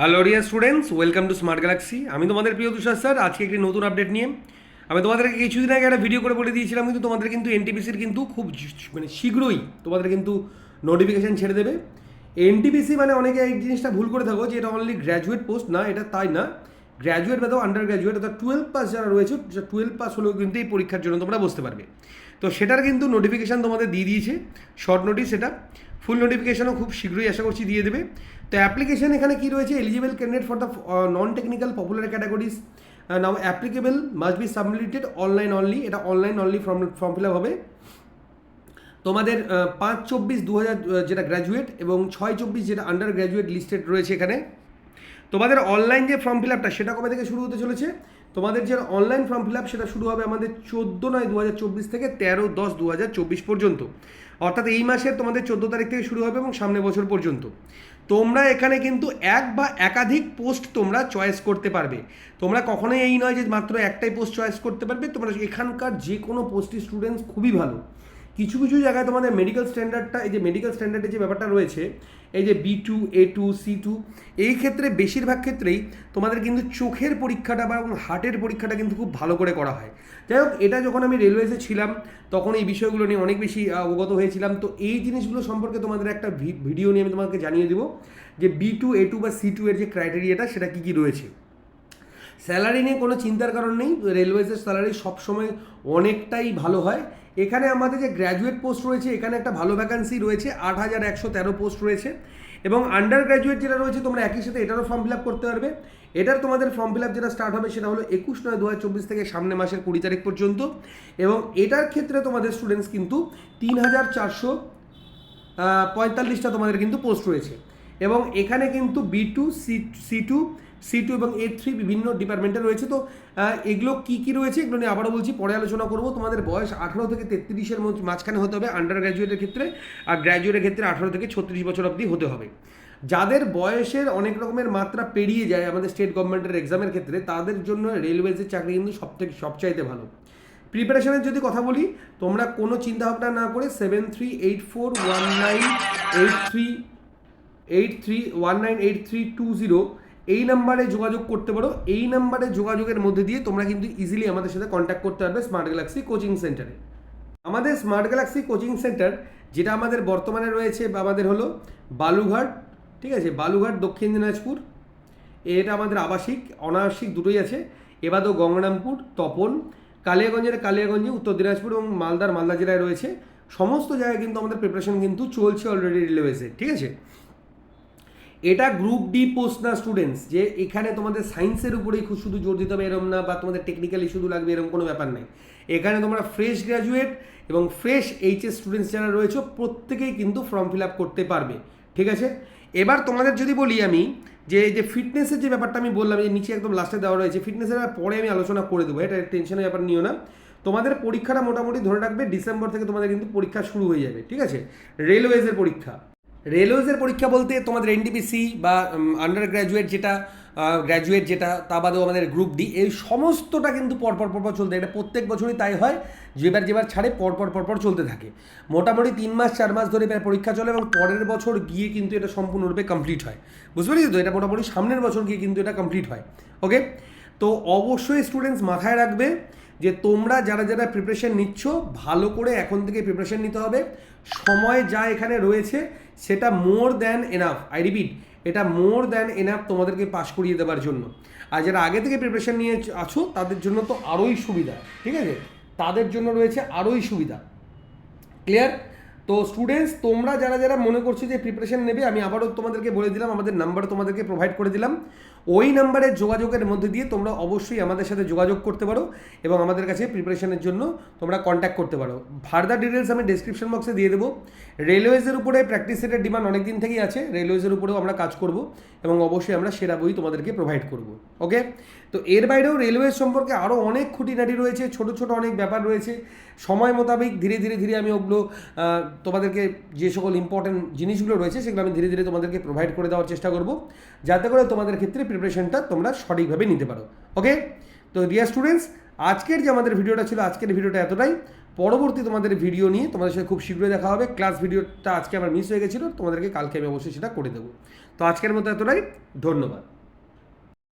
Hello Riya students welcome to smart galaxy আমি তোমাদের প্রিয় তুষার স্যার, আজকে একটি নতুন আপডেট নিয়ে। আমি তোমাদেরকে কিছুদিন আগে একটা ভিডিও করে বলে দিয়েছিলাম, কিন্তু তোমাদের কিন্তু এনটিপিসির কিন্তু খুব মানে শীঘ্রই তোমাদের কিন্তু নোটিফিকেশান ছেড়ে দেবে। এনটিপিসি মানে অনেকে এই জিনিসটা ভুল করে থাকো যে এটা অনলি গ্র্যাজুয়েট পোস্ট না, এটা তাই না। গ্র্যাজুয়েট বা আন্ডার গ্র্যাজুয়েট অর্থাৎ টুয়েলভ পাস যারা রয়েছে টুয়েলভ পাস হলেও কিন্তু এই পরীক্ষার জন্য তোমরা বসতে পারবে। তো সেটার কিন্তু নোটিফিকেশান তোমাদের দিয়ে দিয়েছে। শর্ট নোটিস সেটা। ফুল নোটিফিকেশনও খুব শীঘ্রই আশা করছি দিয়ে দেবে। তো অ্যাপ্লিকেশন এখানে কি রয়েছে? Eligible candidate for the non technical popular categories now applicable must be submitted online only এটা online only form form fill up হবে। তোমাদের পাঁচ চব্বিশ দু হাজার যেটা গ্র্যাজুয়েট এবং ছয় চব্বিশ যেটা আন্ডার গ্র্যাজুয়েট লিস্টেড রয়েছে এখানে। তোমাদের অনলাইন যে ফর্ম ফিল আপটা সেটা কবে থেকে শুরু হতে চলেছে? তোমাদের যে অনলাইন ফর্ম ফিল আপ সেটা শুরু হবে আমাদের চোদ্দ নয় দু থেকে তেরো দশ দু পর্যন্ত। অর্থাৎ এই মাসের তোমাদের চোদ্দ তারিখ থেকে শুরু হবে এবং সামনের বছর পর্যন্ত। তোমরা এখানে কিন্তু এক বা একাধিক পোস্ট তোমরা চয়েস করতে পারবে। তোমরা কখনোই এই নয় যে মাত্র একটাই পোস্ট চয়েস করতে পারবে, তোমরা এখানকার যে কোনো পোস্টই স্টুডেন্টস খুবই ভালো। কিছু কিছু জায়গায় তোমাদের মেডিকেল স্ট্যান্ডার্ডটা এই যে মেডিকেল স্ট্যান্ডার্ডের যে ব্যাপারটা রয়েছে, এই যে B two A two C two এই ক্ষেত্রে বেশিরভাগ ক্ষেত্রেই তোমাদের কিন্তু চোখের পরীক্ষাটা বা হার্টের পরীক্ষাটা কিন্তু খুব ভালো করে করা হয়। যাই হোক, এটা যখন আমি রেলওয়েজে ছিলাম, তখন এই বিষয়গুলো নিয়ে অনেক বেশি অবগত হয়েছিলাম। তো এই জিনিসগুলো সম্পর্কে তোমাদের একটা ভিডিও নিয়ে আমি তোমাকে জানিয়ে দেবো, যে বি টু এ টু বা সি টু এর যে ক্রাইটেরিয়াটা সেটা কী কী রয়েছে। স্যালারি নিয়ে কোনো চিন্তার কারণ নেই রেলওয়েজের স্যালারি সবসময় অনেকটাই ভালো হয়। এখানে আমাদের যে গ্র্যাজুয়েট পোস্ট রয়েছে, এখানে একটা ভালো ভ্যাকান্সি রয়েছে, আট হাজার একশো তেরো পোস্ট রয়েছে। এবং আন্ডার গ্র্যাজুয়েট যেটা রয়েছে, তোমরা একই সাথে এটারও ফর্ম ফিল আপ করতে পারবে। এটার তোমাদের ফর্ম ফিল আপ যেটা স্টার্ট হবে, সেটা হলো একুশ নয় দু চব্বিশ থেকে সামনে মাসের কুড়ি তারিখ পর্যন্ত। এবং এটার ক্ষেত্রে তোমাদের স্টুডেন্টস কিন্তু তিন হাজার চারশো পঁয়তাল্লিশটা তোমাদের কিন্তু পোস্ট রয়েছে। এবং এখানে কিন্তু B two C C two C two এবং এ থ্রি বিভিন্ন ডিপার্টমেন্টে রয়েছে। তো এগুলো কী কী রয়েছে? এগুলো নিয়ে আবারও বলছি, পরে আলোচনা করব। তোমাদের বয়স আঠারো থেকে তেত্রিশের মধ্যে, মাঝখানে হতে হবে আন্ডার গ্র্যাজুয়েটের ক্ষেত্রে আর গ্র্যাজুয়েটের ক্ষেত্রে আঠারো থেকে ছত্রিশ বছর অবধি হতে হবে। যাদের বয়সের অনেক রকমের মাত্রা পেরিয়ে যায় আমাদের স্টেট গভর্নমেন্টের এক্সামের ক্ষেত্রে, তাদের জন্য রেলওয়েজের চাকরি কিন্তু সবথেকে, সবচাইতে ভালো। প্রিপারেশনের যদি কথা বলি, তোমরা কোনো চিন্তা ভাবনা না করে seven three eight four one nine eight three eight three one nine eight three two zero এই নাম্বারে যোগাযোগ করতে পারো। এই নাম্বারে যোগাযোগের মধ্যে দিয়ে তোমরা কিন্তু ইজিলি আমাদের সাথে কন্ট্যাক্ট করতে পারবে স্মার্ট গ্যালাক্সি কোচিং সেন্টারে আমাদের স্মার্ট গ্যালাক্সি কোচিং সেন্টার যেটা আমাদের বর্তমানে রয়েছে বা আমাদের হলো বালুঘাট ঠিক আছে? বালুঘাট দক্ষিণ দিনাজপুর। এটা আমাদের আবাসিক, অনাবাসিক দুটোই আছে। এবাদও গঙ্গারামপুর, তপন, কালিয়াগঞ্জের কালিয়াগঞ্জে, উত্তর দিনাজপুর এবং মালদার মালদা জেলায় রয়েছে। সমস্ত জায়গায় কিন্তু আমাদের প্রিপারেশন কিন্তু চলছে অলরেডি রেলওয়েজে ঠিক আছে? এটা গ্রুপ ডি পোস্ট না স্টুডেন্টস যে এখানে তোমাদের সায়েন্সের উপরেই খুব শুধু জোর দিতে হবে এরকম না, বা তোমাদের টেকনিক্যালি শুধু লাগবে এরকম কোনো ব্যাপার নেই। এখানে তোমরা ফ্রেশ গ্র্যাজুয়েট এবং ফ্রেশ এইচএস স্টুডেন্টস যারা রয়েছে, প্রত্যেকেই কিন্তু ফর্ম ফিল আপ করতে পারবে, ঠিক আছে? এবার তোমাদের যদি বলি আমি, যে যে ফিটনেসের যে ব্যাপারটা আমি বললাম যে নিচে একদম লাস্টে দেওয়া রয়েছে ফিটনেসের পরে আমি আলোচনা করে দেবো, এটা টেনশনের ব্যাপার নিও না। তোমাদের পরীক্ষাটা মোটামুটি ধরে রাখবে, ডিসেম্বর থেকে তোমাদের কিন্তু পরীক্ষা শুরু হয়ে যাবে, ঠিক আছে? রেলওয়েজের পরীক্ষা। রেলওয়েজের পরীক্ষা বলতে তোমাদের এনডিপিসি বা আন্ডার গ্র্যাজুয়েট যেটা গ্র্যাজুয়েট যেটা, তা বাদেও আমাদের গ্রুপ ডি এই সমস্তটা কিন্তু পরপর পরপর চলতে এটা প্রত্যেক বছরই তাই হয়, যেবার যেবার ছাড়ে পরপর পরপর চলতে থাকে। মোটামুটি তিন মাস, চার মাস ধরে এবার পরীক্ষা চলে এবং পরের বছর গিয়ে কিন্তু এটা সম্পূর্ণরূপে কমপ্লিট হয়। বুঝতে পেরেছি তো? এটা মোটামুটি সামনের বছর গিয়ে কিন্তু এটা কমপ্লিট হয়। ওকে তো অবশ্যই স্টুডেন্টস মাথায় রাখবে যে তোমরা যারা যারা প্রিপারেশন নিচ্ছ, ভালো করে এখন থেকে প্রিপারেশন নিতে হবে। সময় যা এখানে রয়েছে সেটা more than enough I repeat এটা মোর দ্যান এনাফ তোমাদেরকে পাশ করিয়ে দেওয়ার জন্য। আর যারা আগে থেকে প্রিপারেশান নিয়ে আছো, তাদের জন্য তো আরোই সুবিধা, ঠিক আছে? তাদের জন্য রয়েছে আরোই সুবিধা। ক্লিয়ার তো স্টুডেন্টস তোমরা যারা যারা মনে করছ যে প্রিপারেশন নেবে, আমি আবারও তোমাদেরকে বলে দিলাম, আমাদের নাম্বার তোমাদেরকে প্রোভাইড করে দিলাম। ওই নাম্বারের যোগাযোগের মধ্যে দিয়ে তোমরা অবশ্যই আমাদের সাথে যোগাযোগ করতে পারো এবং আমাদের কাছে প্রিপারেশনের জন্য তোমরা কন্ট্যাক্ট করতে পারো। ফার্দার ডিটেলস আমি ডিসক্রিপশন বক্সে দিয়ে দেবো। রেলওয়েজের উপরে প্র্যাকটিস সেটের ডিমান্ড অনেক দিন থেকেই আছে। রেলওয়েজের উপরেও আমরা কাজ করব এবং অবশ্যই আমরা সেরা বই তোমাদেরকে প্রোভাইড করব। ওকে তো এর বাইরেও রেলওয়ে সম্পর্কে আরও অনেক খুঁটিনাটি রয়েছে, ছোট ছোট অনেক ব্যাপার রয়েছে। সময় মোতাবেক ধীরে ধীরে ধীরে আমি ওগুলো তোমাদেরকে যে সকল ইম্পর্টেন্ট জিনিসগুলো রয়েছে, সেগুলো আমি ধীরে ধীরে তোমাদেরকে প্রোভাইড করে দেওয়ার চেষ্টা করব। যাতে করে তোমাদের ক্ষেত্রে প্রিপারেশনটা তোমরা সঠিকভাবে নিতে পারো। ওকে তো ডিয়ার স্টুডেন্টস আজকের যে আমাদের ভিডিওটা ছিল, আজকের ভিডিওটা এতটাই। পরবর্তী তোমাদের ভিডিও নিয়ে তোমাদের সাথে খুব শীঘ্রই দেখা হবে। ক্লাস ভিডিওটা আজকে আমার মিস হয়ে গেছিল, তোমাদেরকে কালকে আমি অবশ্যই সেটা করে দেবো। তো আজকের মতো এতটাই। ধন্যবাদ।